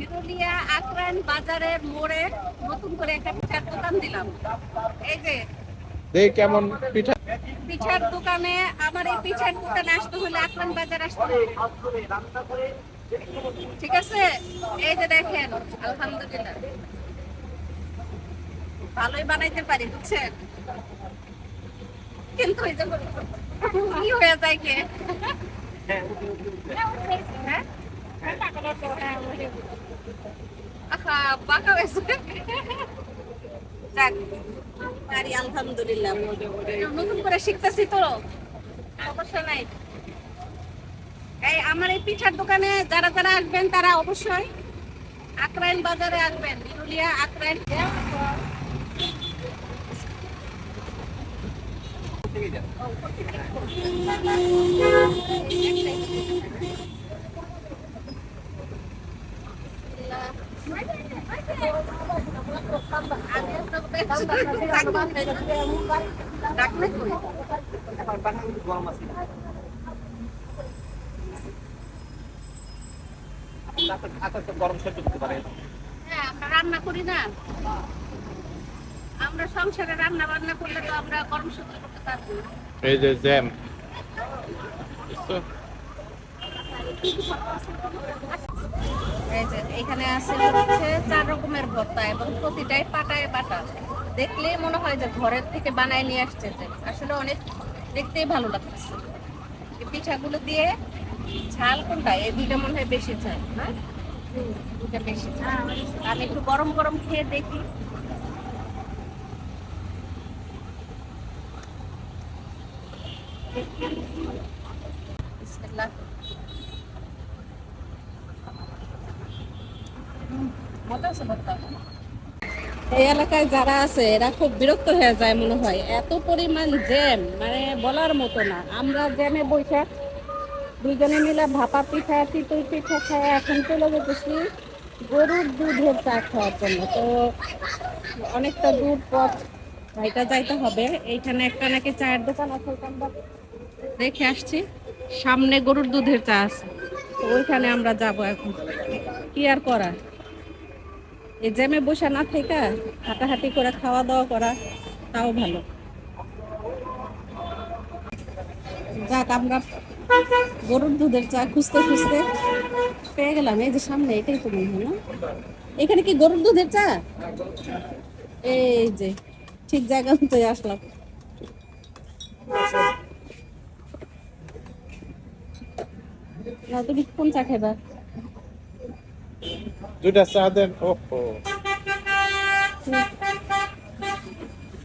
বিরুলিয়া আক্রান বাজারের মোড়ে নতুন করে একটা পিঠার দোকান দিলাম। এই যে দেখ কেমন পিঠা? পিঠার দোকানে আমার এই পিঠার দোকানে আসতে হলে আক্রান বাজার আসতে হবে। ঠিক আছে? এই যে দেখেন আলহামদুলিল্লাহ। ভালোই বানাইতে পারি বুঝছেন? কিন্তু এই যে কি হয়ে যায় কে? হ্যাঁ? বাঁকা হয়েছে। যাক পারি আলহামদুলিল্লাহ। নতুন করে শিখতেছি তো সমস্যা নাই। এই আমার এই পিঠার দোকানে যারা যারা আসবেন তারা অবশ্যই আকরাইল বাজারে আসবেন। বিরুলিয়া আকরাইল ডাকলে কই গরম সহ্য পারে হ্যাঁ আমরা রান্না করি না আমরা সংসারে রান্না বান্না করলে তো আমরা কর্মসূত্র করতে পারব। এই যে জ্যাম বুঝছ? এই যে এখানে আছে হচ্ছে চার রকমের ভর্তা এবং প্রতিটাই পাটায় বাটা। দেখলেই মনে হয় যে ঘরের থেকে বানায় নিয়ে আসছে আসলে অনেক দেখতেই ভালো লাগতেছে। এই পিঠাগুলো দিয়ে ঝাল কোনটা? এই দুইটা মনে হয় বেশি ঝাল না? দুইটা বেশি ঝাল। আমি একটু গরম গরম খেয়ে দেখি। বিসমিল্লাহ মজা আছে ভর্তা এই এলাকায় যারা আছে, এরা খুব বিরক্ত হয়ে যায় মনে হয়। এত পরিমাণ জ্যাম মানে বলার মতো না। আমরা জ্যামে বৈশাখ দুইজনে মিলে ভাপা পিঠা চিতই পিঠা খায় এখন চলে যেতেছি গরুর দুধের চা খাওয়ার জন্য। তো অনেকটা দূর পথ, ভাইটা যাইতে হবে। এইখানে একটা নাকি চায়ের দোকান আছে আমরা দেখে আসছি। সামনে গরুর দুধের চা আছে। তো ওইখানে আমরা যাব এখন। কি আর করা এই জ্যামে বসে না থেকে হাঁটাহাঁটি করে খাওয়া দাওয়া করা, তাও ভালো। যাক, আমরা গরুর দুধের চা খুঁজতে খুঁজতে পেয়ে গেলাম। এই যে সামনে, এটাই তো মনে হয় না? এখানে কি গরুর দুধের চা? এই যে, ঠিক জায়গা মতো আসলাম। না, তুমি কোন চা খাইবা? দুইটা চা দেন ও